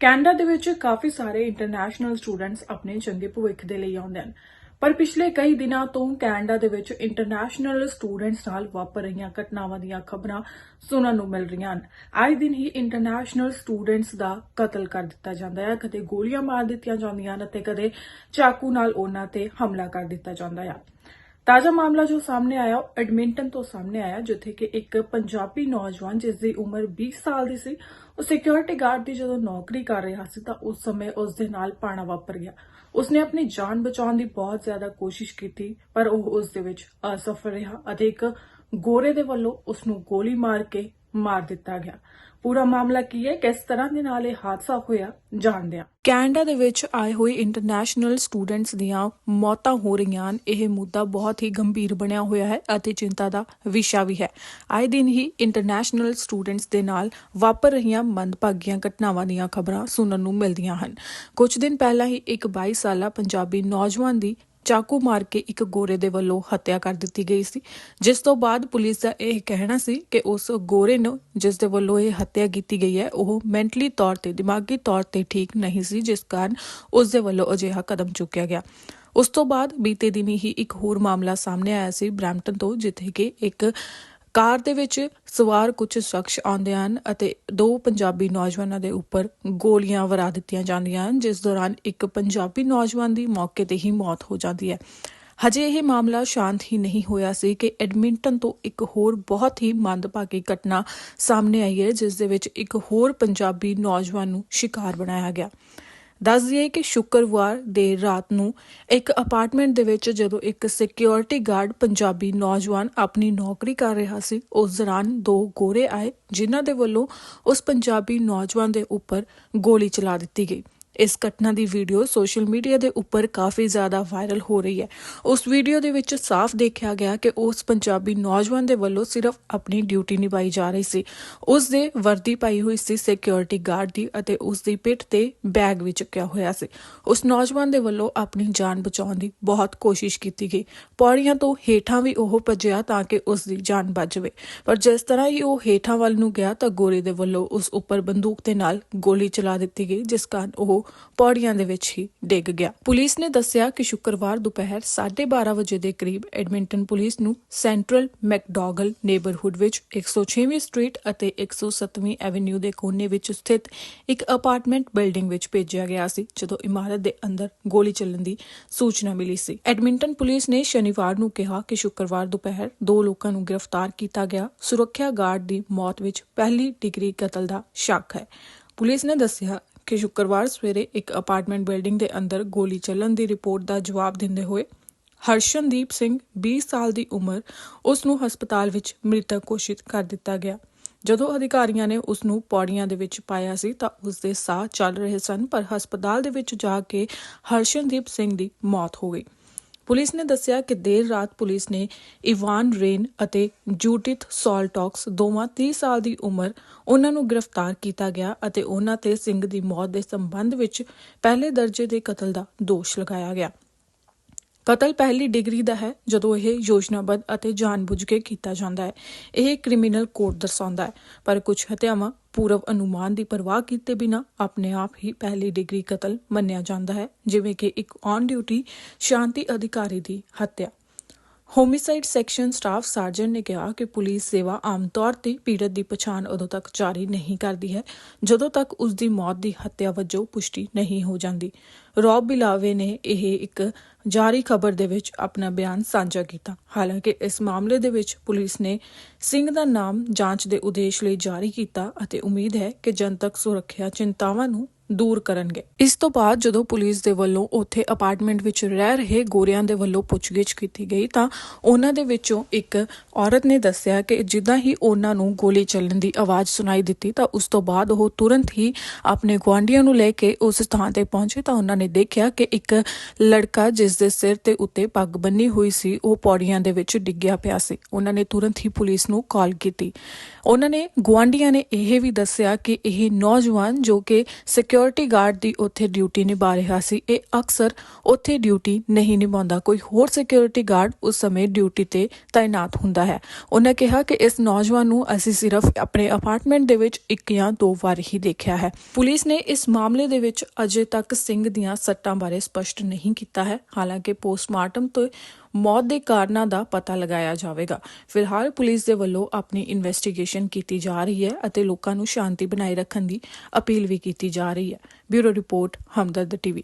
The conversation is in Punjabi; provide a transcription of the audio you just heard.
ਕੈਨੇਡਾ ਦੇ ਵਿੱਚ ਕਾਫੀ ਸਾਰੇ ਇੰਟਰਨੈਸ਼ਨਲ ਸਟੂਡੈਂਟਸ ਆਪਣੇ ਚੰਗੇ ਭਵਿੱਖ ਦੇ ਲਈ ਆਉਂਦੇ ਹਨ। ਪਰ ਪਿਛਲੇ ਕਈ ਦਿਨਾਂ ਤੋਂ ਕੈਨੇਡਾ ਦੇ ਵਿੱਚ ਇੰਟਰਨੈਸ਼ਨਲ ਸਟੂਡੈਂਟਸ ਨਾਲ ਵਾਪਰ ਰਹੀਆਂ ਘਟਨਾਵਾਂ ਦੀਆਂ ਖਬਰਾਂ ਸੁਣਨ ਨੂੰ ਮਿਲ ਰਹੀਆਂ ਹਨ। ਆਏ ਦਿਨ ਹੀ ਇੰਟਰਨੈਸ਼ਨਲ ਸਟੂਡੈਂਟਸ ਦਾ ਕਤਲ ਕਰ ਦਿੱਤਾ ਜਾਂਦਾ ਹੈ, ਕਦੇ ਗੋਲੀਆਂ ਮਾਰ ਦਿੱਤੀਆਂ ਜਾਂਦੀਆਂ ਹਨ ਅਤੇ ਕਦੇ ਚਾਕੂ ਨਾਲ ਉਹਨਾਂ ਤੇ ਹਮਲਾ ਕਰ ਦਿੱਤਾ ਜਾਂਦਾ ਹੈ। ਤਾਜ਼ਾ ਮਾਮਲਾ ਜੋ ਸਾਹਮਣੇ ਆਇਆ, ਉਹ ਐਡਮਿੰਟਨ ਤੋਂ ਸਾਹਮਣੇ ਆਇਆ, ਜਿੱਥੇ ਕਿ ਇੱਕ ਪੰਜਾਬੀ ਨੌਜਵਾਨ ਜਿਸ ਦੀ ਉਮਰ 20 ਸਾਲ ਦੀ ਸੀ, ਉਹ ਸਿਕਿਉਰਿਟੀ ਗਾਰਡ ਦੀ ਜਦੋਂ ਨੌਕਰੀ ਕਰ ਰਿਹਾ ਸੀ ਤਾਂ ਉਸ ਸਮੇਂ ਉਸ ਦੇ ਨਾਲ ਪਾਣਾ ਵਾਪਰ ਗਿਆ। ਉਸਨੇ ਆਪਣੀ ਜਾਨ ਬਚਾਉਣ ਦੀ ਬਹੁਤ ਜ਼ਿਆਦਾ ਕੋਸ਼ਿਸ਼ ਕੀਤੀ, ਪਰ ਉਹ ਉਸ ਦੇ ਵਿੱਚ ਅਸਫਲ ਰਿਹਾ ਅਤੇ ਇੱਕ ਗੋਰੇ ਦੇ ਵੱਲੋਂ ਉਸ ਨੂੰ ਗੋਲੀ ਮਾਰ ਕੇ ਮਾਰ ਦਿੱਤਾ ਗਿਆ। ਪੂਰਾ ਮਾਮਲਾ ਕੀ ਹੈ? ਕਿਸ ਤਰ੍ਹਾਂ ਦੇ ਨਾਲ ਇਹ ਹਾਦਸਾ ਹੋਇਆ? ਜਾਣਦੇ ਹਾਂ। ਕੈਨੇਡਾ ਦੇ ਵਿੱਚ ਆਏ ਹੋਏ ਇੰਟਰਨੈਸ਼ਨਲ ਸਟੂਡੈਂਟਸ ਦੀਆਂ ਮੌਤਾਂ ਹੋ ਰਹੀਆਂ ਹਨ। ਇਹ ਮੁੱਦਾ ਬਹੁਤ ਹੀ ਗੰਭੀਰ ਬਣਿਆ ਹੋਇਆ ਹੈ ਅਤੇ ਚਿੰਤਾ ਦਾ ਵਿਸ਼ਾ ਵੀ ਹੈ। ਆਏ ਦਿਨ ਹੀ ਇੰਟਰਨੈਸ਼ਨਲ ਸਟੂਡੈਂਟਸ ਦੇ ਨਾਲ ਵਾਪਰ ਰਹੀਆਂ ਮੰਦਭਾਗੀਆਂ ਘਟਨਾਵਾਂ ਦੀਆਂ ਖਬਰਾਂ ਸੁਣਨ ਨੂੰ ਮਿਲਦੀਆਂ ਹਨ। ਕੁਝ ਦਿਨ ਪਹਿਲਾਂ ਹੀ ਇੱਕ 22 ਸਾਲਾ ਪੰਜਾਬੀ ਨੌਜਵਾਨ ਦੀ ਚਾਕੂ ਮਾਰ ਕੇ ਇੱਕ ਗੋਰੇ ਦੇ ਵੱਲੋਂ ਹੱਤਿਆ ਕਰ ਦਿੱਤੀ ਗਈ ਸੀ। ਜਿਸ ਤੋਂ ਬਾਅਦ ਪੁਲਿਸ ਦਾ ਇਹ ਕਹਿਣਾ ਸੀ ਕਿ ਉਸ ਗੋਰੇ ਨੂੰ ਜਿਸ ਦੇ ਵੱਲੋਂ ਇਹ ਹੱਤਿਆ ਕੀਤੀ ਗਈ ਹੈ, ਉਹ ਮੈਂਟਲੀ ਤੌਰ ਤੇ, ਦਿਮਾਗੀ ਤੌਰ ਤੇ ਠੀਕ ਨਹੀਂ ਸੀ, ਜਿਸ ਕਾਰਨ ਉਸ ਦੇ ਵੱਲੋਂ ਅਜਿਹਾ ਕਦਮ ਚੁੱਕਿਆ ਗਿਆ। ਉਸ ਤੋਂ ਬਾਅਦ ਬੀਤੇ ਦਿਨੀ ਹੀ ਇੱਕ ਹੋਰ ਮਾਮਲਾ ਸਾਹਮਣੇ ਆਇਆ ਸੀ ਬ੍ਰੈਂਪਟਨ ਤੋਂ, ਜਿੱਥੇ ਕਿ ਇੱਕ ਕਾਰ ਦੇ ਵਿੱਚ ਸਵਾਰ ਕੁਝ ਸ਼ਖਸ ਆਉਂਦੇ ਹਨ ਅਤੇ ਦੋ ਪੰਜਾਬੀ ਨੌਜਵਾਨਾਂ ਦੇ ਉੱਪਰ ਗੋਲੀਆਂ ਵਰਾ ਦਿੱਤੀਆਂ ਜਾਂਦੀਆਂ ਹਨ, ਜਿਸ ਦੌਰਾਨ ਇੱਕ ਪੰਜਾਬੀ ਨੌਜਵਾਨ ਦੀ ਮੌਕੇ ਤੇ ਹੀ ਮੌਤ ਹੋ ਜਾਂਦੀ ਹੈ। ਹਜੇ ਇਹ ਮਾਮਲਾ ਸ਼ਾਂਤ ਹੀ ਨਹੀਂ ਹੋਇਆ ਸੀ ਕਿ ਐਡਮਿੰਟਨ ਤੋਂ ਇੱਕ ਹੋਰ ਬਹੁਤ ਹੀ ਮੰਦਭਾਗੀ ਘਟਨਾ ਸਾਹਮਣੇ ਆਈ ਹੈ, ਜਿਸ ਦੇ ਵਿੱਚ ਇੱਕ ਹੋਰ ਪੰਜਾਬੀ ਨੌਜਵਾਨ ਨੂੰ ਸ਼ਿਕਾਰ ਬਣਾਇਆ ਗਿਆ। ਦੱਸ ਦਈਏ ਕਿ ਸ਼ੁੱਕਰਵਾਰ ਦੇਰ ਰਾਤ ਨੂੰ ਇੱਕ ਅਪਾਰਟਮੈਂਟ ਦੇ ਵਿੱਚ ਜਦੋਂ ਇੱਕ ਸਿਕਿਉਰਿਟੀ ਗਾਰਡ ਪੰਜਾਬੀ ਨੌਜਵਾਨ ਆਪਣੀ ਨੌਕਰੀ ਕਰ ਰਿਹਾ ਸੀ, ਉਸ ਦੌਰਾਨ ਦੋ ਗੋਰੇ ਆਏ, ਜਿਨ੍ਹਾਂ ਦੇ ਵੱਲੋਂ ਉਸ ਪੰਜਾਬੀ ਨੌਜਵਾਨ ਦੇ ਉੱਪਰ ਗੋਲੀ ਚਲਾ ਦਿੱਤੀ ਗਈ। ਇਸ ਘਟਨਾ ਦੀ ਵੀਡੀਓ ਸੋਸ਼ਲ ਮੀਡੀਆ ਦੇ ਉੱਪਰ ਕਾਫੀ ਜ਼ਿਆਦਾ ਵਾਇਰਲ ਹੋ ਰਹੀ ਹੈ। ਉਸ ਵੀਡੀਓ ਦੇ ਵਿੱਚ ਸਾਫ਼ ਦੇਖਿਆ ਗਿਆ ਕਿ ਉਸ ਪੰਜਾਬੀ ਨੌਜਵਾਨ ਦੇ ਵੱਲੋਂ ਸਿਰਫ ਆਪਣੀ ਡਿਊਟੀ ਨਿਭਾਈ ਜਾ ਰਹੀ ਸੀ। ਉਸ ਦੇ ਵਰਦੀ ਪਾਈ ਹੋਈ ਸੀ ਸਿਕਿਉਰਿਟੀ ਗਾਰਡ ਦੀ ਅਤੇ ਉਸ ਦੀ ਪਿੱਠ ਤੇ ਬੈਗ ਵੀ ਚੁੱਕਿਆ ਹੋਇਆ ਸੀ। ਉਸ ਨੌਜਵਾਨ ਦੇ ਵੱਲੋਂ ਆਪਣੀ ਜਾਨ ਬਚਾਉਣ ਦੀ ਬਹੁਤ ਕੋਸ਼ਿਸ਼ ਕੀਤੀ ਗਈ। ਪੌੜੀਆਂ ਤੋਂ ਹੇਠਾਂ ਵੀ ਉਹ ਭੱਜਿਆ ਤਾਂ ਕਿ ਉਸ ਦੀ ਜਾਨ ਬਚ ਜਾਵੇ। ਪਰ ਜਿਸ ਤਰ੍ਹਾਂ ਹੀ ਉਹ ਹੇਠਾਂ ਵੱਲ ਨੂੰ ਗਿਆ ਤਾਂ ਗੋਰੇ ਦੇ ਵੱਲੋਂ ਉਸ ਉੱਪਰ ਬੰਦੂਕ ਦੇ ਨਾਲ ਗੋਲੀ ਚਲਾ ਦਿੱਤੀ ਗਈ, ਜਿਸ ਕਾਰਨ ਉਹ ਪੌੜੀਆਂ ਦੇ ਵਿੱਚ ਹੀ ਡਿੱਗ ਗਿਆ। ਪੁਲਿਸ ਨੇ ਦੱਸਿਆ ਕਿ ਸ਼ੁੱਕਰਵਾਰ ਦੁਪਹਿਰ 12:30 ਵਜੇ ਦੇ ਕਰੀਬ ਐਡਮਿੰਟਨ ਪੁਲਿਸ ਨੂੰ ਸੈਂਟਰਲ ਮੈਕਡੋਗਲ ਨੇਬਰਹੁੱਡ ਵਿੱਚ 106ਵੀਂ ਸਟਰੀਟ ਅਤੇ 107ਵੀਂ ਐਵੇਨਿਊ ਦੇ ਕੋਨੇ ਵਿੱਚ ਸਥਿਤ ਇੱਕ ਅਪਾਰਟਮੈਂਟ ਬਿਲਡਿੰਗ ਵਿੱਚ ਭੇਜਿਆ ਗਿਆ ਸੀ, ਜਦੋਂ ਇਮਾਰਤ ਦੇ ਅੰਦਰ ਗੋਲੀ ਚੱਲਣ ਦੀ ਸੂਚਨਾ ਮਿਲੀ ਸੀ। ਐਡਮਿੰਟਨ ਪੁਲਿਸ ਨੇ ਸ਼ਨੀਵਾਰ ਨੂੰ ਕਿਹਾ ਕਿ ਸ਼ੁੱਕਰਵਾਰ ਦੁਪਹਿਰ ਦੋ ਲੋਕਾਂ ਨੂੰ ਗ੍ਰਿਫਤਾਰ ਕੀਤਾ ਗਿਆ। ਸੁਰੱਖਿਆ ਗਾਰਡ ਦੀ ਮੌਤ ਵਿੱਚ ਪਹਿਲੀ ਡਿਗਰੀ ਕਤਲ ਦਾ ਸ਼ੱਕ ਹੈ। ਪੁਲਿਸ ਨੇ ਦੱਸਿਆ ਕਿ ਸ਼ੁੱਕਰਵਾਰ ਸਵੇਰੇ ਇੱਕ ਅਪਾਰਟਮੈਂਟ ਬਿਲਡਿੰਗ ਦੇ ਅੰਦਰ ਗੋਲੀ ਚੱਲਣ ਦੀ ਰਿਪੋਰਟ ਦਾ ਜਵਾਬ ਦਿੰਦੇ ਹੋਏ ਹਰਸ਼ਨਦੀਪ ਸਿੰਘ 20 ਸਾਲ ਦੀ ਉਮਰ ਉਸ ਨੂੰ ਹਸਪਤਾਲ ਵਿੱਚ ਮ੍ਰਿਤਕ ਘੋਸ਼ਿਤ ਕਰ ਦਿੱਤਾ ਗਿਆ। ਜਦੋਂ ਅਧਿਕਾਰੀਆਂ ਨੇ ਉਸ ਨੂੰ ਪੌੜੀਆਂ ਦੇ ਵਿੱਚ ਪਾਇਆ ਸੀ ਤਾਂ ਉਸ ਦੇ ਸਾਹ ਚੱਲ ਰਹੇ ਸਨ, ਪਰ ਹਸਪਤਾਲ ਦੇ ਵਿੱਚ ਜਾ ਕੇ ਹਰਸ਼ਨਦੀਪ ਸਿੰਘ ਦੀ ਮੌਤ ਹੋ ਗਈ। ਪੁਲਿਸ ਨੇ ਦੱਸਿਆ ਕਿ ਦੇਰ ਰਾਤ ਪੁਲਿਸ ਨੇ ਇਵਾਨ ਰੇਨ ਅਤੇ ਜੂਡਿਥ ਸੌਲਟੌਕਸ ਦੋਵਾਂ 30 ਸਾਲ ਦੀ ਉਮਰ ਉਹਨਾਂ ਨੂੰ ਗ੍ਰਿਫਤਾਰ ਕੀਤਾ ਗਿਆ ਅਤੇ ਉਹਨਾਂ ਤੇ ਸਿੰਘ ਦੀ ਮੌਤ ਦੇ ਸੰਬੰਧ ਵਿੱਚ ਪਹਿਲੇ ਦਰਜੇ ਦੇ ਕਤਲ ਦਾ ਦੋਸ਼ ਲਗਾਇਆ ਗਿਆ। ਕਤਲ ਪਹਿਲੀ ਡਿਗਰੀ ਦਾ ਹੈ, ਜਦੋਂ ਇਹ ਯੋਜਨਾਬੱਧ ਅਤੇ ਜਾਣਬੁੱਝ ਕੇ ਕੀਤਾ ਜਾਂਦਾ ਹੈ। ਇਹ ਕ੍ਰਿਮੀਨਲ ਕੋਡ ਦਰਸਾਉਂਦਾ ਹੈ, ਪਰ ਕੁਝ ਹੱਤਿਆਵਾਂ ਪੂਰਵ ਅਨੁਮਾਨ ਦੀ ਪਰਵਾਹ ਕੀਤੇ ਬਿਨਾ ਆਪਣੇ ਆਪ ਹੀ ਪਹਿਲੀ ਡਿਗਰੀ ਕਤਲ ਮੰਨਿਆ ਜਾਂਦਾ ਹੈ, ਜਿਵੇਂ ਕਿ ਇੱਕ ਔਨ ਡਿਊਟੀ ਸ਼ਾਂਤੀ ਅਧਿਕਾਰੀ ਦੀ ਹੱਤਿਆ। ਹੋਮਿਸਾਈਡ ਸੈਕਸ਼ਨ ਸਟਾਫ ਸਰਜਨ ਨੇ ਕਿਹਾ ਕਿ ਪੁਲਿਸ ਸੇਵਾ ਆਮ ਤੌਰ ਤੇ ਪੀੜਤ ਦੀ ਪਛਾਣ ਉਦੋਂ ਤੱਕ ਜਾਰੀ ਨਹੀਂ ਕਰਦੀ ਹੈ, ਜਦੋਂ ਤੱਕ ਉਸ ਦੀ ਮੌਤ ਦੀ ਹੱਤਿਆ ਵਜੋਂ ਪੁਸ਼ਟੀ ਨਹੀਂ ਹੋ ਜਾਂਦੀ। ਰੌਬ ਬਿਲਾਵੇ ਨੇ ਇਹ ਇੱਕ ਜਾਰੀ ਖਬਰ ਦੇ ਵਿੱਚ ਆਪਣਾ ਬਿਆਨ ਸਾਂਝਾ ਕੀਤਾ। ਹਾਲਾਂਕਿ ਇਸ ਮਾਮਲੇ ਦੇ ਵਿੱਚ ਪੁਲਿਸ ਨੇ ਸਿੰਘ ਦਾ ਨਾਮ ਜਾਂਚ ਦੇ ਉਦੇਸ਼ ਲਈ ਜਾਰੀ ਕੀਤਾ ਅਤੇ ਉਮੀਦ ਹੈ ਕਿ ਜਨਤਕ ਸੁਰੱਖਿਆ ਚਿੰਤਾਵਾਂ ਨੂੰ ਦੂਰ ਕਰਨਗੇ। ਇਸ ਤੋਂ ਬਾਅਦ ਜਦੋਂ ਪੁਲਿਸ ਦੇ ਵੱਲੋਂ ਉੱਥੇ ਅਪਾਰਟਮੈਂਟ ਵਿੱਚ ਰਹਿ ਰਹੇ ਗੋਰਿਆਂ ਦੇ ਵੱਲੋਂ ਪੁੱਛਗਿੱਛ ਕੀਤੀ ਗਈ ਤਾਂ ਉਹਨਾਂ ਦੇ ਵਿੱਚੋਂ ਇੱਕ ਔਰਤ ਨੇ ਦੱਸਿਆ ਕਿ ਜਿੱਦਾਂ ਹੀ ਉਹਨਾਂ ਨੂੰ ਗੋਲੀ ਚੱਲਣ ਦੀ ਆਵਾਜ਼ ਸੁਣਾਈ ਦਿੱਤੀ ਤਾਂ ਉਸ ਤੋਂ ਬਾਅਦ ਉਹ ਤੁਰੰਤ ਹੀ ਆਪਣੇ ਗੁਆਂਢੀਆਂ ਨੂੰ ਲੈ ਕੇ ਉਸ ਥਾਂ ਤੇ ਪਹੁੰਚੇ ਤਾਂ ਉਹਨਾਂ ਨੇ ਦੇਖਿਆ ਕਿ ਇੱਕ ਲੜਕਾ ਜਿਸ ਦੇ ਸਿਰ ਤੇ ਉੱਤੇ ਪੱਗ ਬੰਨੀ ਹੋਈ ਸੀ, ਉਹ ਪੌੜੀਆਂ ਦੇ ਵਿੱਚ ਡਿੱਗਿਆ ਪਿਆ ਸੀ। ਉਹਨਾਂ ਨੇ ਤੁਰੰਤ ਹੀ ਪੁਲਿਸ ਨੂੰ ਕਾਲ ਕੀਤੀ। ਉਹਨਾਂ ਨੇ ਗੁਆਂਢੀਆਂ ਨੇ ਇਹ ਵੀ ਦੱਸਿਆ ਕਿ ਇਹ ਨੌਜਵਾਨ ਜੋ ਕਿ ਸਿਕਿਉਰਿਟੀ ਗਾਰਡ ਦੀ ਉੱਥੇ ਡਿਊਟੀ ਨਿਭਾ ਰਿਹਾ ਸੀ। ਇਹ ਅਕਸਰ ਉੱਥੇ ਡਿਊਟੀ ਨਹੀਂ ਨਿਭਾਉਂਦਾ। ਕੋਈ ਹੋਰ ਸਿਕਿਉਰਿਟੀ ਗਾਰਡ ਉਸ ਸਮੇਂ ਡਿਊਟੀ ਤੇ ਤਾਇਨਾਤ ਹੁੰਦਾ ਹੈ। ਉਹਨਾਂ ਕਿਹਾ ਕਿ ਇਸ ਨੌਜਵਾਨ ਨੂੰ ਅਸੀਂ ਸਿਰਫ ਆਪਣੇ ਅਪਾਰਟਮੈਂਟ ਦੇ ਵਿੱਚ ਇੱਕ ਜਾਂ ਦੋ ਵਾਰ ਹੀ ਦੇਖਿਆ ਹੈ। ਪੁਲਿਸ ਨੇ ਇਸ ਮਾਮਲੇ ਦੇ ਵਿੱਚ ਅਜੇ ਤੱਕ ਸਿੰਘ ਦੀਆਂ ਸੱਟਾਂ ਬਾਰੇ ਸਪਸ਼ਟ ਨਹੀਂ ਕੀਤਾ ਹੈ। ਹਾਲਾਂਕਿ ਪੋਸਟਮਾਰਟਮ ਤੋਂ ਮੌਤ ਦੇ ਕਾਰਨਾਂ ਦਾ ਪਤਾ ਲਗਾਇਆ ਜਾਵੇਗਾ। ਫਿਲਹਾਲ ਪੁਲਿਸ ਦੇ ਵੱਲੋਂ ਆਪਣੀ ਇਨਵੈਸਟੀਗੇਸ਼ਨ ਕੀਤੀ ਜਾ ਰਹੀ ਹੈ ਅਤੇ ਲੋਕਾਂ ਨੂੰ ਸ਼ਾਂਤੀ ਬਣਾਈ ਰੱਖਣ ਦੀ ਅਪੀਲ ਵੀ ਕੀਤੀ ਜਾ ਰਹੀ ਹੈ। Bureau report, Hamdard TV.